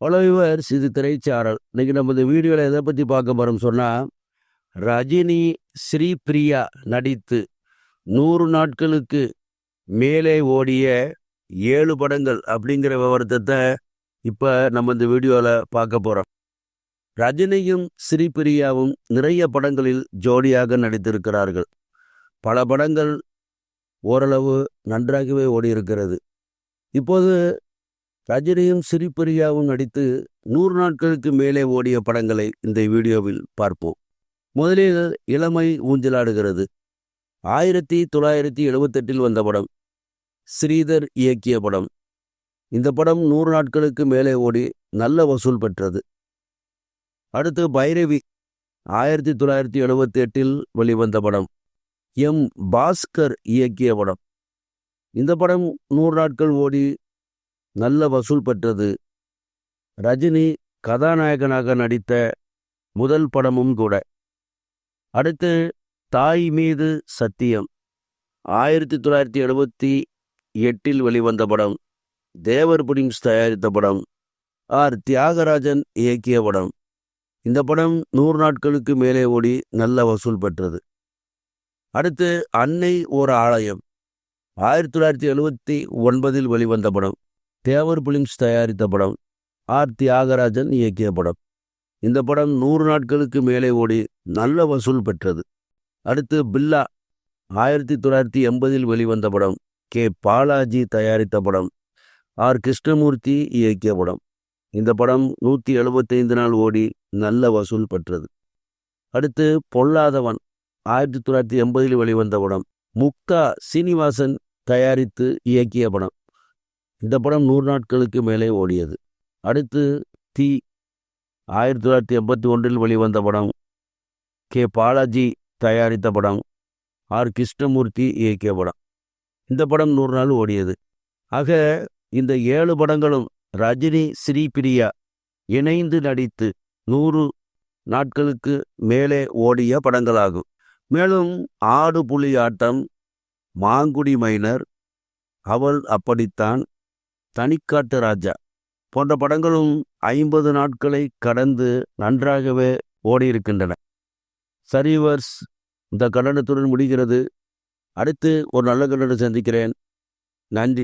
Followers இது திரைச்சாரல். இன்னைக்கு நம்ம இந்த வீடியோவில் எதை பற்றி பார்க்க போகிறோம் சொன்னால் ரஜினி ஸ்ரீபிரியா நடித்து நூறு நாட்களுக்கு மேலே ஓடிய ஏழு படங்கள் அப்படிங்கிற விவரத்தை இப்போ நம்ம இந்த வீடியோவில் பார்க்க போகிறோம் ரஜினியும் ஸ்ரீபிரியாவும் நிறைய படங்களில் ஜோடியாக நடித்திருக்கிறார்கள். பல படங்கள் ஓரளவு நன்றாகவே ஓடியிருக்கிறது. இப்போது ரஜினியும் ஸ்ரீபிரியாவும் நடித்து நூறு நாட்களுக்கு மேலே ஓடிய படங்களை இந்த வீடியோவில் பார்ப்போம். முதலில் இளமை ஊஞ்சலாடுகிறது. ஆயிரத்தி தொள்ளாயிரத்தி எழுபத்தெட்டில் வந்த படம் ஸ்ரீதர் இயக்கிய படம். இந்த படம் நூறு நாட்களுக்கு மேலே ஓடி நல்ல வசூல் பெற்றது. அடுத்து பைரவி ஆயிரத்தி தொள்ளாயிரத்தி எழுபத்தி எட்டில் வெளிவந்த படம் எம் பாஸ்கர் இயக்கிய படம். இந்த படம் நூறு நாட்கள் ஓடி நல்ல வசூல் பெற்றது. ரஜினி கதாநாயகனாக நடித்த முதல் படமும் கூட. அடுத்து தாய் மீது சத்தியம். ஆயிரத்தி தொள்ளாயிரத்தி எழுபத்தி எட்டில் வெளிவந்த படம். தேவர் புடிங்ஸ் தயாரித்த படம். ஆர். தியாகராஜன் இயக்கிய படம். இந்த படம் நூறு நாட்களுக்கு மேலே ஓடி நல்ல வசூல் பெற்றது. அடுத்து அன்னை ஒரு ஆலயம். ஆயிரத்தி தொள்ளாயிரத்தி எழுபத்தி ஒன்பதில் வெளிவந்த படம். தேவர் பிலிம்ஸ் தயாரித்த படம் ஆர். தியாகராஜன் இயக்கிய படம். இந்த படம் நூறு நாட்களுக்கு மேலே ஓடி நல்ல வசூல் பெற்றது. அடுத்து பில்லா ஆயிரத்தி தொள்ளாயிரத்தி எண்பதில் வெளிவந்த படம் கே. பாலாஜி தயாரித்த படம் ஆர். கிருஷ்ணமூர்த்தி இயக்கிய படம். இந்த படம் நூற்றி எழுபத்தைந்து நாள் ஓடி நல்ல வசூல் பெற்றது. அடுத்து பொல்லாதவன் ஆயிரத்தி தொள்ளாயிரத்தி எண்பதில் வெளிவந்த படம் முக்தா சீனிவாசன் தயாரித்து இயக்கிய படம். இந்த படம் நூறு நாட்களுக்கு மேலே ஓடியது. அடுத்து தி ஆயிரத்தி தொள்ளாயிரத்தி எண்பத்தி ஒன்றில் வெளிவந்த படம் கே. பாலாஜி தயாரித்த படம் ஆர். கிருஷ்ணமூர்த்தி இயக்கிய படம். இந்த படம் நூறு நாள் ஓடியது. ஆக இந்த ஏழு படங்களும் ரஜினி ஸ்ரீபிரியா இணைந்து நடித்து நூறு நாட்களுக்கு மேலே ஓடிய படங்களாகும். மேலும் ஆடு புலி ஆட்டம் மாங்குடி மைனர் அவள் அப்படித்தான் தனிக்காட்டு ராஜா. போன்ற படங்களும் ஐம்பது நாட்களை கடந்து நன்றாகவே ஓடியிருக்கின்றன. சரிவர்ஸ் இந்த கண்டனத்துடன் முடிகிறது. அடுத்து ஒரு நல்ல கண்டனம் சந்திக்கிறேன். நன்றி.